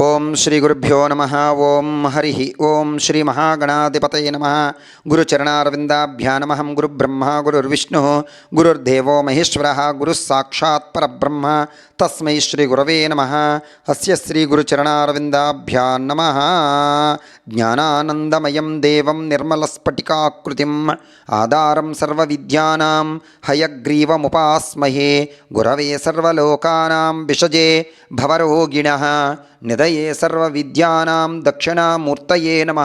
ఓం శ్రీ గురుభ్యో నమ. ఓం హరి. ఓం శ్రీ మహాగణాధిపతయ నమ. గురుచరణారవిందాభ్యా నమహం గురుబ్రహ్మ గురుర్విష్ణు గురుర్దేవో మహేశ్వర. గురుస్సాక్షాత్ పరబ్రహ్మ. తస్మై శ్రీ గురవే నమ. అస్య శ్రీ గురుచరణారవిందాభ్యా నమ. జ్ఞానానందమయం దేవం నిర్మలస్ఫటికాకృతిం. ఆధారం సర్వవిద్యానాం. హయగ్రీవముపాస్మహే. గురవే సర్వలోకానాం. విషజే భవరోగిణ. నిదయే సర్వవిద్యానాం దక్షిణామూర్తయే నమ.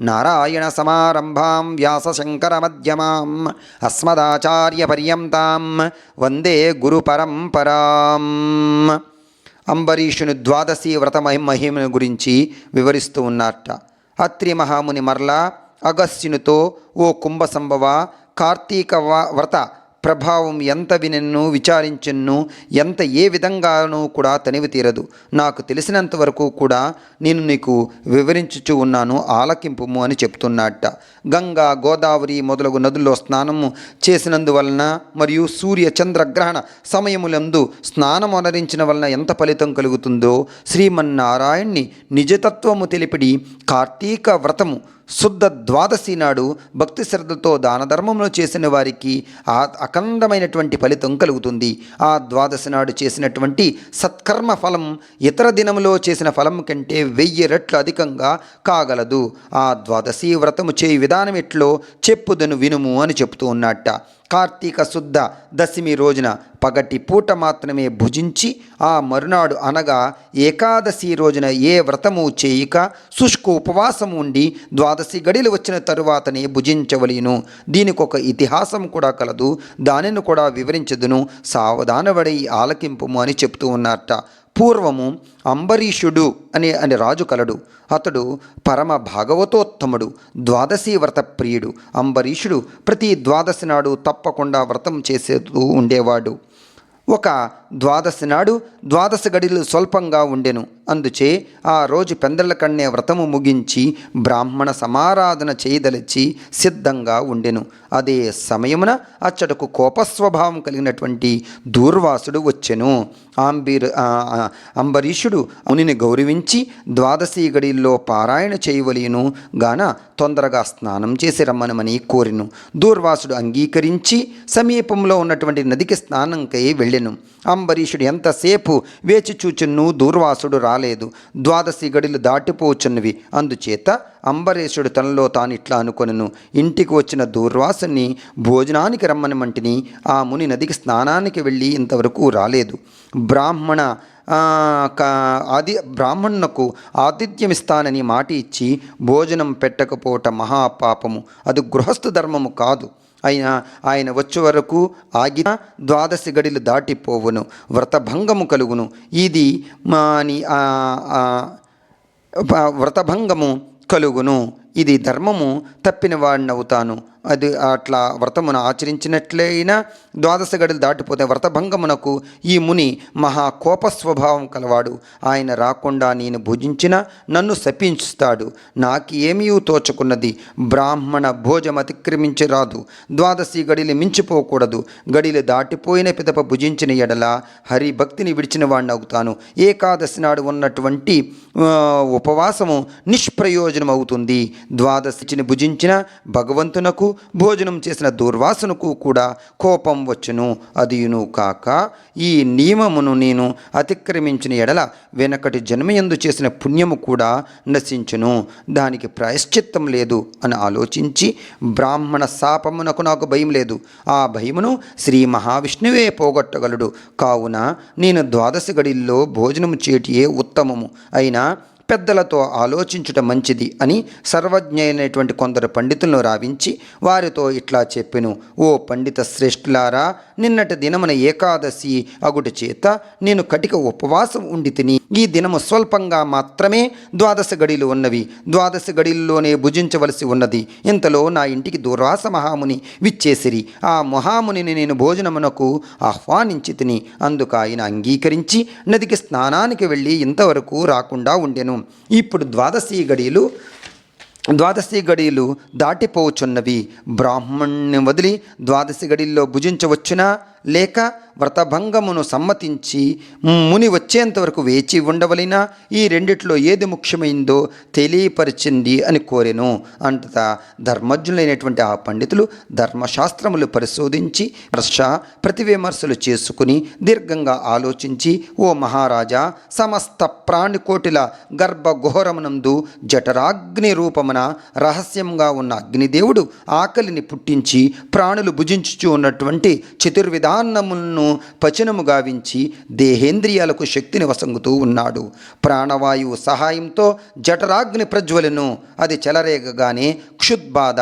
నారాయణ సమారంభాం వ్యాసశంకరమధ్యమాం. అస్మదాచార్యపర్యంతాం. వందే గురుపరంపరాం. అంబరీషుని ద్వాదశి వ్రత మహి మహిమను గురించి వివరిస్తూ ఉన్నారట. అత్రి మహాముని మరలా అగస్త్యునితో ఓ కుంభసంభవ కార్తీక వ్రత ప్రభావం ఎంత వినెన్ను విచారించెన్ను ఎంత ఏ విధంగానూ కూడా తనివి తీరదు. నాకు తెలిసినంత వరకు కూడా నేను నీకు వివరించుచు ఉన్నాను ఆలకింపుము అని చెప్తున్నట్ట గంగా గోదావరి మొదలగు నదుల్లో స్నానము చేసినందువలన మరియు సూర్య చంద్రగ్రహణ సమయములందు స్నానం అనరించిన వలన ఎంత ఫలితం కలుగుతుందో శ్రీమన్నారాయణ్ణి నిజతత్వము తెలిపిడి కార్తీక వ్రతము శుద్ధ ద్వాదశి నాడు భక్తి శ్రద్ధతో దాన ధర్మంలో చేసిన వారికి ఆ అఖండమైనటువంటి ఫలితం కలుగుతుంది. ఆ ద్వాదశి నాడు చేసినటువంటి సత్కర్మ ఫలం ఇతర దినములో చేసిన ఫలం కంటే వెయ్యి రెట్లు అధికంగా కాగలదు. ఆ ద్వాదశి వ్రతము చేయి విధానం ఎట్లో చెప్పుదను వినుము అని చెప్తూ ఉన్నట్ట. కార్తీక శుద్ధ దశమి రోజున పగటి పూట మాత్రమే భుజించి ఆ మరునాడు అనగా ఏకాదశి రోజున ఏ వ్రతము చేయక శుష్క ఉపవాసం ఉండి ద్వాదశి గడిలు వచ్చిన తరువాతనే భుజించవలేను దీనికి ఒక ఇతిహాసం కూడా కలదు. దానిని కూడా వివరించదును. సావధానపడి ఆలకింపుము అని చెప్తూ ఉన్నారట. పూర్వము అంబరీషుడు అనే అనే రాజు కలడు. అతడు పరమ భాగవతోత్తముడు ద్వాదశి వ్రత ప్రియుడు. అంబరీషుడు ప్రతి ద్వాదశి నాడు తప్పకుండా వ్రతం చేసేతూ ఉండేవాడు. ఒక ద్వాదశి నాడు ద్వాదశ గడిలు స్వల్పంగా ఉండెను. అందుచే ఆ రోజు పెందల కన్నే వ్రతము ముగించి బ్రాహ్మణ సమారాధన చేయదలిచి సిద్ధంగా ఉండెను. అదే సమయమున అచ్చటకు కోపస్వభావం కలిగినటువంటి దూర్వాసుడు వచ్చెను. అంబీర్ అంబరీషుడు మునిని గౌరవించి ద్వాదశి గడిల్లో పారాయణ చేయవలేను. గాన తొందరగా స్నానం చేసి రమ్మనమని కోరిను. దూర్వాసుడు అంగీకరించి సమీపంలో ఉన్నటువంటి నదికి స్నానంకై వెళ్ళెను. అంబరీషుడు ఎంతసేపు వేచి చూచును దూర్వాసుడు రాలేదు. ద్వాదశి గడిలు దాటిపోచున్నవి. అందుచేత అంబరీషుడు తనలో తాను ఇట్లా అనుకొనను. ఇంటికి వచ్చిన దూర్వాసుని భోజనానికి రమ్మనమంటిని ఆ ముని నదికి స్నానానికి వెళ్ళి ఇంతవరకు రాలేదు. బ్రాహ్మణ ఆ, ఆది బ్రాహ్మణునకు ఆతిథ్యమిస్తానని మాట ఇచ్చి భోజనం పెట్టకపోవట మహాపాపము. అది గృహస్థ ధర్మము కాదు. అయినా ఆయన వచ్చే వరకు ఆగిన ద్వాదశి గడిలు దాటిపోవును. వ్రతభంగము కలుగును. ఇది మాని వ్రతభంగము కలుగును. ఇది ధర్మము తప్పిన అవుతాను అది అట్లా వ్రతమును ఆచరించినట్లయినా ద్వాదశ గడులు దాటిపోతే వ్రతభంగమునకు ఈ ముని మహా కోప స్వభావం కలవాడు. ఆయన రాకుండా నేను భుజించిన నన్ను శపించుస్తాడు నాకు ఏమీ తోచుకున్నది? బ్రాహ్మణ భోజం అతిక్రమించి రాదు. ద్వాదశి గడిలు మించిపోకూడదు. గడిలు దాటిపోయిన పిదప భుజించిన ఎడల హరి భక్తిని విడిచిన వాణ్ణవుతాను. అవుతాను ఏకాదశి నాడు ఉన్నటువంటి ఉపవాసము నిష్ప్రయోజనం అవుతుంది ద్వాదశిని భుజించిన భగవంతునకు భోజనం చేసిన దుర్వాసనకు కూడా కోపం వచ్చును అదియును కాక ఈ నియమమును నేను అతిక్రమించిన ఎడల వెనకటి జన్మయందు చేసిన పుణ్యము కూడా నశించును. దానికి ప్రాయశ్చిత్తం లేదు అని ఆలోచించి బ్రాహ్మణ శాపమునకు నాకు భయం లేదు. ఆ భయమును శ్రీ మహావిష్ణువే పోగొట్టగలడు. కావున నేను ద్వాదశ గడిల్లో భోజనము చేటియే ఉత్తమము. అయినా పెద్దలతో ఆలోచించుట మంచిది అని సర్వజ్ఞైనటువంటి కొందరు పండితులను రావించి వారితో ఇట్లా చెప్పెను. ఓ పండిత శ్రేష్ఠులారా నిన్నటి దినమున ఏకాదశి అగుటి చేత నేను కటిక ఉపవాసం ఉండి తిని ఈ దినము స్వల్పంగా మాత్రమే ద్వాదశ గడిలు ఉన్నవి. ద్వాదశ గడిల్లోనే భుజించవలసి ఉన్నది. ఇంతలో నా ఇంటికి దుర్వాస మహాముని విచ్చేసిరి. ఆ మహామునిని నేను భోజనమునకు ఆహ్వానించి తిని అందుకు ఆయన అంగీకరించి నదికి స్నానానికి వెళ్ళి ఇంతవరకు రాకుండా ఉండెను. ఇప్పుడు ద్వాదశీ గడియలు ద్వాదశి గడియలు దాటిపోవచ్చున్నవి బ్రాహ్మణ్ణి వదిలి ద్వాదశి గడిల్లో భుజించవచ్చునా? లేక వ్రతభంగమును సమ్మతించి ముని వచ్చేంతవరకు వేచి ఉండవలినా? ఈ రెండిట్లో ఏది ముఖ్యమైందో తెలియపరిచింది అని కోరెను. అంతటా ధర్మజ్ఞులైనటువంటి ఆ పండితులు ధర్మశాస్త్రములు పరిశోధించి ప్రశ ప్రతివిమర్శలు చేసుకుని దీర్ఘంగా ఆలోచించి ఓ మహారాజా సమస్త ప్రాణికోటిల గర్భగుహరమునందు జఠరాగ్ని రూపమున రహస్యంగా ఉన్న అగ్నిదేవుడు ఆకలిని పుట్టించి ప్రాణులు భుజించుచూ ఉన్నటువంటి చతుర్విధాన్నములను పచనము గావించి దేహేంద్రియాలకు శక్తిని వసంగుతూ ఉన్నాడు. ప్రాణవాయువు సహాయంతో జఠరాగ్ని ప్రజ్వలను. అది చెలరేగగానే క్షుద్బాధ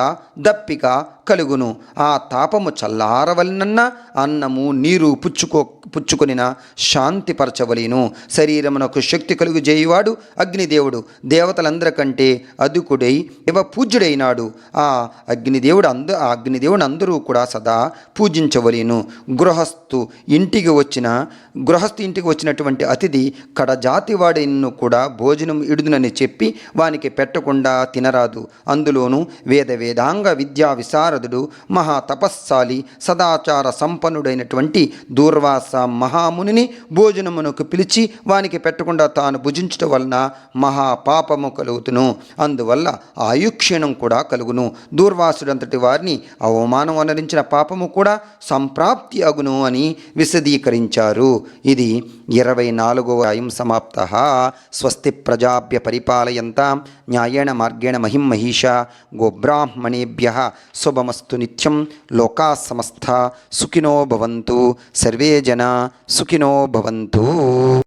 దప్పిక కలుగును. ఆ తాపము చల్లారవలనన్న అన్నము నీరు పుచ్చుకో పుచ్చుకొనిన శాంతిపరచవలేను. శరీరమునకు శక్తి కలుగు చేయువాడు అగ్నిదేవుడు. దేవతలందరికంటే అదుకుడై ఇవ పూజ్యుడైనాడు. ఆ అగ్నిదేవుడు అంద ఆ అగ్నిదేవుడు అందరూ కూడా సదా పూజించవలేను. గృహస్థు ఇంటికి వచ్చిన గృహస్థు ఇంటికి వచ్చినటువంటి అతిథి కడజాతి వాడిను కూడా భోజనం ఇడుదునని చెప్పి వానికి పెట్టకుండా తినరాదు. అందులోనూ వేద వేదాంగ విద్యా నారదుడు మహా తపస్సాలి సదాచార సంపన్నుడైనటువంటి దూర్వాస మహామునిని భోజనమునకు పిలిచి వానికి పెట్టకుండా తాను భుజించటం వలన మహా పాపము కలుగుతును. అందువల్ల ఆయుక్షీణం కూడా కలుగును. దూర్వాసుడంతటి వారిని అవమానం అనరించిన పాపము కూడా సంప్రాప్తి అగును అని విశదీకరించారు. ఇది ఇరవై నాలుగవ అయం సమాప్త. స్వస్తి ప్రజాభ్య పరిపాలయంతాం. న్యాయేణ మార్గేణ మహిం మహిష. గోబ్రాహ్మణేభ్య. శుభమస్తు నిత్యం. లోకా సమస్త సుఖినో భవంతు. సర్వే జనా సుఖినో భవంతు.